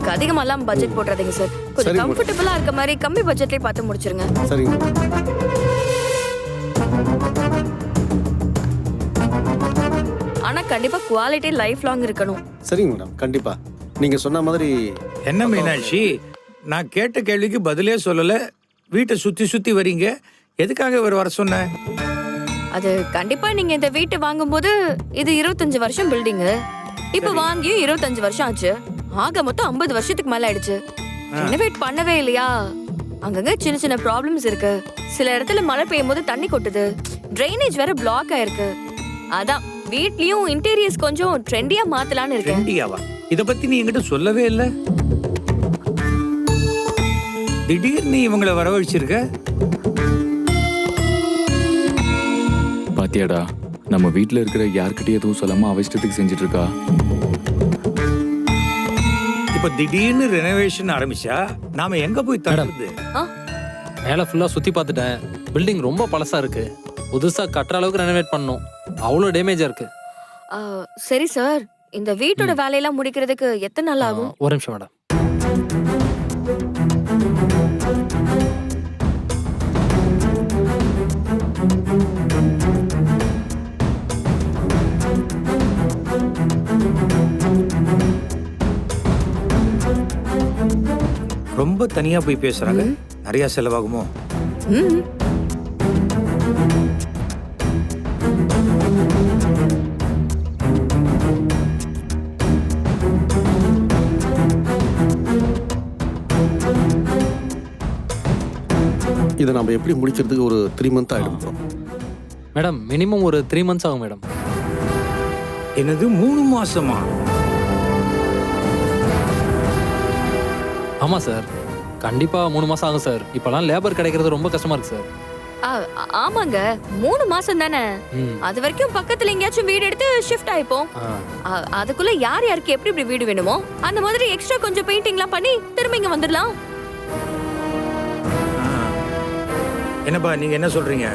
அதிகமாலாம் budget போட்டுறாதீங்க sir கொஞ்சம் சரிங்க. கம்ஃபர்டபுளா இருக்க மாதிரி கம்மி பட்ஜெட்லயே பார்த்து முடிச்சிருங்க. சரிங்க ஆனா கண்டிப்பா குவாலிட்டி லைஃப் லாங் இருக்கணும். சரிங்க மேடம் கண்டிப்பா. நீங்க சொன்ன மாதிரி என்ன மீனாட்சி? நான் கேட்ட கேள்விக்கு பதிலே சொல்லல. வீட்டை சுத்தி சுத்தி வரீங்க. எதுக்காக இவர் வர சொன்ன? அது கண்டிப்பா நீங்க இந்த வீட்டு வாங்கும்போது இது இருபத்தஞ்சு வருஷம் பில்டிங் இப்ப வாங்கியும் இருபத்தஞ்சு வருஷம் ஆச்சு. ஆக மொத்தம் ஐம்பது வருஷத்துக்கு மேல ஆயிடுச்சு. ரெனோவேட் பண்ணவே இல்லையா? அங்கங்க சின்ன சின்ன ப்ராப்ளம்ஸ் இருக்கு. சில இடத்துல மழை பெய்யும் போது தண்ணி கொட்டுது. ட்ரைனேஜ் வேற பிளாக் ஆயிருக்கு. அதான் வீட்லயும் இன்டீரியர்ஸ் கொஞ்சம் ட்ரெண்டியா மாத்தலாம்னு இருக்கேன். ரெண்டியாவா இத பத்தி நீ என்கிட்ட சொல்லவே இல்ல. திடீர்னு இவங்களை வரவழைச்சிருக்க? பாத்தியாடா நம்ம வீட்ல இருக்கிற யார்கிட்டயும் எதுவும் சொல்லாம அவ இஷ்டத்துக்கு செஞ்சுட்டு இருக்கா? இப்ப திடீர்னு ரெனோவேஷன் ஆரம்பிச்சா நாம எங்க போய் ஆ, மேலே ஃபுல்லாக சுற்றி பார்த்துட்டேன். பில்டிங் ரொம்ப பழசா இருக்கு. புதுசாக கட்டுற அளவுக்கு ரெனோவேட் பண்ணணும். அவ்வளோ டேமேஜாக இருக்கு. சரி சார் இந்த வீட்டோட வேலையெல்லாம் முடிக்கிறதுக்கு எத்தனை நாள் ஆகும்? ஒரு நிமிஷம் மேடம். ரொம்ப தனியா போய் பேசுறாங்க. நிறைய செலவாகுமோ? இதை நம்ம எப்படி முடிக்கிறதுக்கு ஒரு three month bro. Madam minimum ஒரு த்ரீ மந்த்ஸ் ஆகும் மேடம். என்னது மூணு மாசமா? ஆமாம் சார். கண்டிப்பாக மூணு மாதம் ஆகும் சார். இப்போலாம் லேபர் கிடைக்கிறது ரொம்ப கஷ்டமாக இருக்கு சார். ஆ, ஆமாங்க. மூணு மாசம் தானே? ம். அது வரைக்கும் பக்கத்துல எங்கேயாச்சும் வீடு எடுத்து ஷிஃப்ட் ஆயிப்போம். ஆ. அ- அதுக்குள்ள யார் யாருக்கு எப்படி இப்படி வீடு வேணுமோ அந்த மாதிரி எக்ஸ்ட்ரா கொஞ்சம் பெயிண்டிங்லாம் பண்ணி திரும்ப இங்க வந்துடலாம். என்னப்பா நீங்க என்ன சொல்றீங்க?